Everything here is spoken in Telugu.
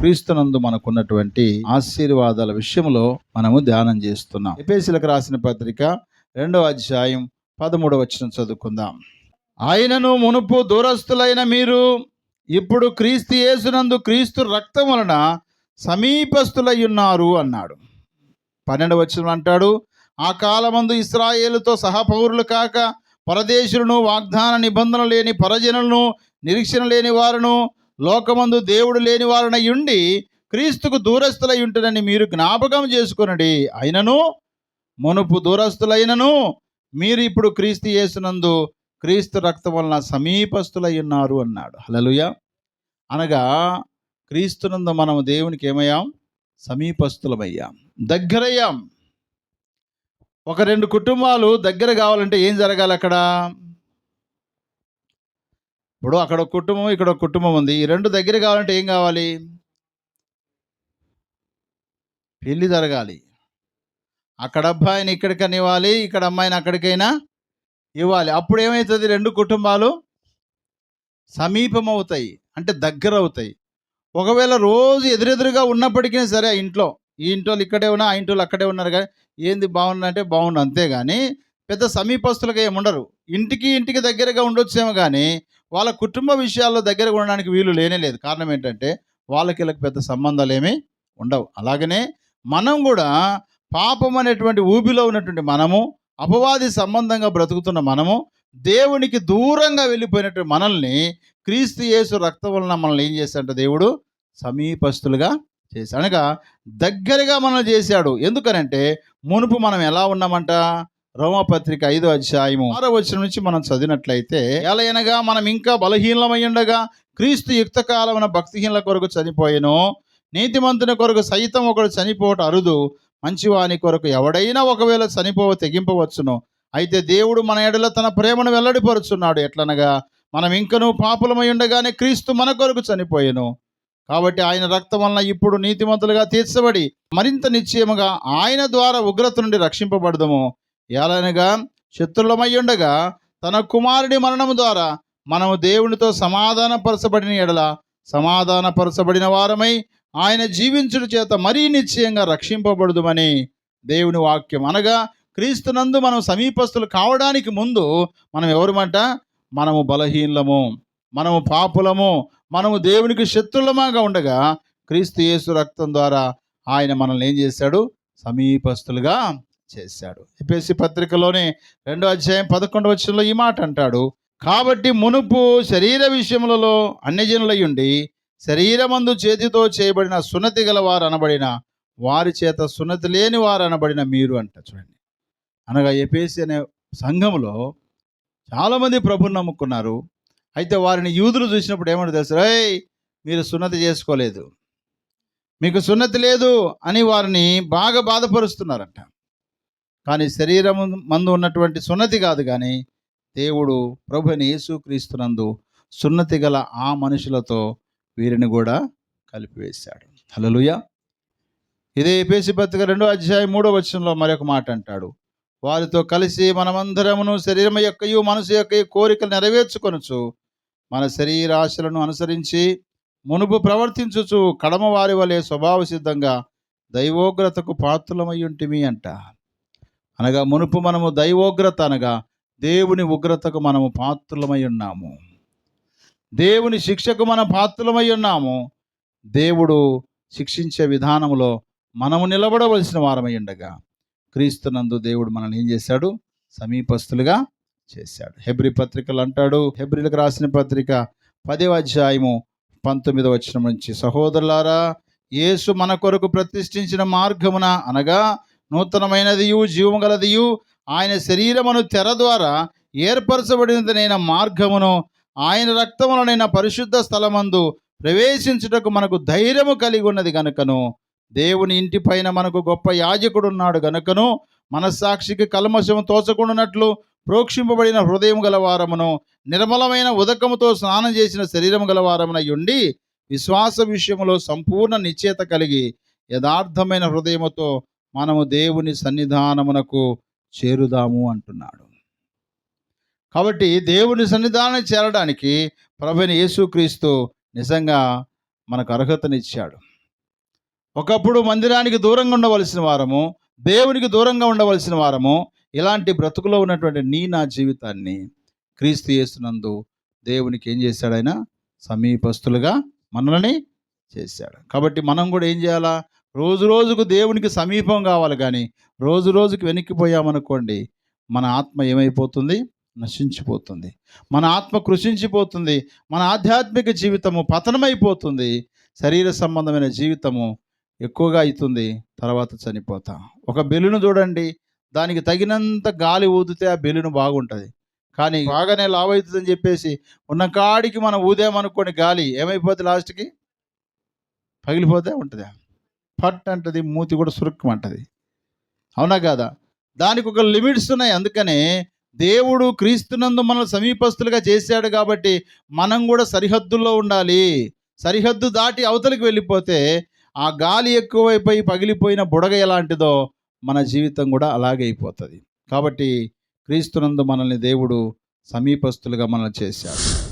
క్రీస్తునందు మనకున్నటువంటి ఆశీర్వాదాల విషయంలో మనము ధ్యానం చేస్తున్నాం. ఎపేసులకు రాసిన పత్రిక రెండవ అధ్యాయం పదమూడవ వచనం చదువుకుందాం. ఆయనను మునుపు దూరస్తులైన మీరు ఇప్పుడు క్రీస్తు యేసునందు క్రీస్తు రక్తం వలన సమీపస్తులై ఉన్నారు అన్నాడు. పన్నెండవ వచనం అంటాడు ఆ కాలమందు ఇస్రాయేలుతో సహపౌరులు కాక పరదేశులను వాగ్దాన నిబంధన లేని పరజనులను నిరీక్షణ లేని వారును లోకమందు దేవుడు లేని వారునై ఉండి క్రీస్తుకు దూరస్తులై ఉంటునని మీరు జ్ఞాపకం చేసుకునడి. అయినను మునుపు దూరస్తులైనను మీరు ఇప్పుడు క్రీస్తు చేసినందు క్రీస్తు రక్తం వలన సమీపస్తులై ఉన్నారు అన్నాడు. హలలుయ అనగా క్రీస్తునందు మనం దేవునికి ఏమయ్యాం? సమీపస్తులమయ్యాం దగ్గరయ్యాం. ఒక రెండు కుటుంబాలు దగ్గర కావాలంటే ఏం జరగాలి అక్కడ? ఇప్పుడు అక్కడ ఒక కుటుంబం ఇక్కడ ఒక కుటుంబం ఉంది. ఈ రెండు దగ్గర కావాలంటే ఏం కావాలి? పెళ్ళి జరగాలి. అక్కడ అబ్బాయిని ఇక్కడికని ఇవ్వాలి ఇక్కడ అమ్మాయిని అక్కడికైనా ఇవ్వాలి. అప్పుడు ఏమవుతుంది రెండు కుటుంబాలు సమీపం అవుతాయి అంటే దగ్గర అవుతాయి ఒకవేళ రోజు ఎదురెదురుగా ఉన్నప్పటికీ సరే ఇంట్లో ఈ ఇంట్లో ఇక్కడే ఉన్నా ఆ ఇంట్లో అక్కడే ఉన్నారు కానీ ఏంది బాగుందంటే బాగుండు అంతేగాని పెద్ద సమీపస్తులుగా ఏముండరు ఇంటికి ఇంటికి దగ్గరగా ఉండొచ్చేమో కానీ వాళ్ళ కుటుంబ విషయాల్లో దగ్గరగా ఉండడానికి వీలు లేనే లేదు. కారణం ఏంటంటే వాళ్ళకి వీళ్ళకి పెద్ద సంబంధాలు ఏమీ ఉండవు. అలాగనే మనం కూడా పాపం అనేటువంటి ఊబిలో ఉన్నటువంటి మనము అపవాది సంబంధంగా బ్రతుకుతున్న మనము దేవునికి దూరంగా వెళ్ళిపోయినటువంటి మనల్ని క్రీస్తు యేసు రక్తం వలన మనల్ని ఏం చేశాడంటే దేవుడు సమీపస్తులుగా చేశాడు. అనగా దగ్గరగా మనల్ని చేశాడు. ఎందుకనంటే మునుపు మనం ఎలా ఉన్నామంట? రోమపత్రిక ఐదో అధ్యాయము ఆరో వచనం నుంచి మనం చదివినట్లయితే ఎలయనగా మనం ఇంకా బలహీనమై ఉండగా క్రీస్తు యుక్త కాలమున భక్తిహీనుల కొరకు చనిపోయాను. నీతిమంతుని కొరకు సైతం ఒకడు చనిపోవట అరుదు. మంచివాని కొరకు ఎవడైనా ఒకవేళ చనిపోవ తెగింపవచ్చును. అయితే దేవుడు మన ఎడల తన ప్రేమను వెల్లడిపరుచున్నాడు. ఎట్లనగా మనం ఇంకనూ పాపులమై ఉండగానే క్రీస్తు మన కొరకు చనిపోయాను. కాబట్టి ఆయన రక్తం వలన ఇప్పుడు నీతిమంతులుగా తీర్చబడి మరింత నిశ్చయముగా ఆయన ద్వారా ఉగ్రత నుండి రక్షింపబడదము. ఎలానగా శత్రులమై ఉండగా తన కుమారుడి మరణము ద్వారా మనము దేవునితో సమాధానపరచబడిన ఎడల సమాధానపరచబడిన వారమై ఆయన జీవించుడు చేత మరీ నిశ్చయంగా రక్షింపబడుదుమని దేవుని వాక్యం. అనగా క్రీస్తునందు మనం సమీపస్తులు కావడానికి ముందు మనం ఎవరమంట మనము బలహీనలము మనము పాపులము మనము దేవునికి శత్రులమాగా ఉండగా క్రీస్తు యేసు రక్తం ద్వారా ఆయన మనల్ని ఏం చేశాడు? సమీపస్తులుగా చేశాడు. ఎపిఎస్సి పత్రికలోనే రెండో అధ్యాయం పదకొండు వచ్చంలో ఈ మాట అంటాడు కాబట్టి మునుపు శరీర విషయములలో అన్యజనులయ్యుండి శరీరమందు చేతితో చేయబడిన సున్నతి గల వారు అనబడిన వారి చేత సున్నతి లేని వారు అనబడిన మీరు అంట చూడండి. అనగా ఎపిఎస్సి అనే సంఘంలో చాలామంది ప్రభుని నమ్ముకున్నారు. అయితే వారిని యూదులు చూసినప్పుడు ఏమంటారు తెలుసు రేయ్ మీరు సున్నతి చేసుకోలేదు. మీకు సున్నతి లేదు అని వారిని బాగా బాధపరుస్తున్నారంట. కానీ శరీరం మందు ఉన్నటువంటి సున్నతి కాదు కానీ దేవుడు ప్రభుని యేసుక్రీస్తునందు సున్నతి గల ఆ మనుషులతో వీరిని కూడా కలిపివేశాడు. హలలుయ ఇదే పేసి పత్రిక రెండో అధ్యాయం మూడో వచనంలో మరొక మాట అంటాడు. వారితో కలిసి మనమందరమును శరీరం యొక్కయు మనసు యొక్క కోరికలు నెరవేర్చుకొనొచ్చు మన శరీరాశలను అనుసరించి మునుపు ప్రవర్తించుచు కడమ వారి వలె స్వభావ సిద్ధంగా దైవోగ్రతకు పాత్రులమై ఉంటిమి అంట. అనగా మునుపు మనము దైవోగ్రత అనగా దేవుని ఉగ్రతకు మనము పాత్రులమై ఉన్నాము. దేవుని శిక్షకు మనం పాత్రులమై ఉన్నాము. దేవుడు శిక్షించే విధానంలో మనము నిలబడవలసిన వారమై ఉండగా క్రీస్తునందు దేవుడు మనల్ని ఏం చేశాడు? సమీపస్తులుగా చేశాడు. హెబ్రి పత్రికలు అంటాడు. హెబ్రిలకు రాసిన పత్రిక పదవ అధ్యాయము పంతొమ్మిదవ వచ్చిన నుంచి సహోదరులారా యేసు మన కొరకు ప్రతిష్ఠించిన మార్గమున అనగా నూతనమైనదియు జీవము గలదియు ఆయన శరీరమును తెర ద్వారా ఏర్పరచబడినదైన మార్గమును ఆయన రక్తములనైన పరిశుద్ధ స్థలమందు ప్రవేశించుటకు మనకు ధైర్యము కలిగి ఉన్నది గనుకను. దేవుని ఇంటి పైన మనకు గొప్ప యాజకుడు ఉన్నాడు గనుకను. మనస్సాక్షికి కల్మషము తోచకుండానట్లు ప్రోక్షింపబడిన హృదయం గలవారమును నిర్మలమైన ఉదకముతో స్నానం చేసిన శరీరం గలవారమునై ఉండి విశ్వాస విషయంలో సంపూర్ణ నిశ్చేత కలిగి యథార్థమైన హృదయముతో మనము దేవుని సన్నిధానమునకు చేరుదాము అంటున్నాడు. కాబట్టి దేవుని సన్నిధానం చేరడానికి ప్రభుని యేసుక్రీస్తు నిజంగా మనకు అర్హతనిచ్చాడు. ఒకప్పుడు మందిరానికి దూరంగా ఉండవలసిన వారము దేవునికి దూరంగా ఉండవలసిన వారము ఇలాంటి బ్రతుకులో ఉన్నటువంటి నీ నా జీవితాన్ని క్రీస్తు చేస్తున్నందు దేవునికి ఏం చేశాడైనా సమీపస్తులుగా మనల్ని చేశాడు. కాబట్టి మనం కూడా ఏం చేయాలా? రోజు రోజుకు దేవునికి సమీపం కావాలి కానీ రోజు రోజుకు వెనక్కిపోయామనుకోండి మన ఆత్మ ఏమైపోతుంది? నశించిపోతుంది. మన ఆత్మ కృషించిపోతుంది. మన ఆధ్యాత్మిక జీవితము పతనమైపోతుంది. శరీర సంబంధమైన జీవితము ఎక్కువగా అవుతుంది. తర్వాత చనిపోతాం. ఒక బెలును చూడండి. దానికి తగినంత గాలి ఊదితే ఆ బెలును బాగుంటుంది. కానీ బాగానే లావ్ అవుతుందని చెప్పేసి ఉన్న కాడికి మనం ఊదేమనుకోని గాలి ఏమైపోతుంది లాస్ట్కి? పగిలిపోతే ఉంటుంది. పట్ అంటది మూతి కూడా సురుక్కమంటది అవునా కాదా? దానికి ఒక లిమిట్స్ ఉన్నాయి. అందుకనే దేవుడు క్రీస్తునందు మనల్ని సమీపస్తులుగా చేశాడు కాబట్టి మనం కూడా సరిహద్దుల్లో ఉండాలి. సరిహద్దు దాటి అవతలికి వెళ్ళిపోతే ఆ గాలి ఎక్కువైపోయి పగిలిపోయిన బుడగ ఎలాంటిదో మన జీవితం కూడా అలాగే అయిపోతుంది. కాబట్టి క్రీస్తునందు మనల్ని దేవుడు సమీపస్తులుగా మనల్ని చేశాడు.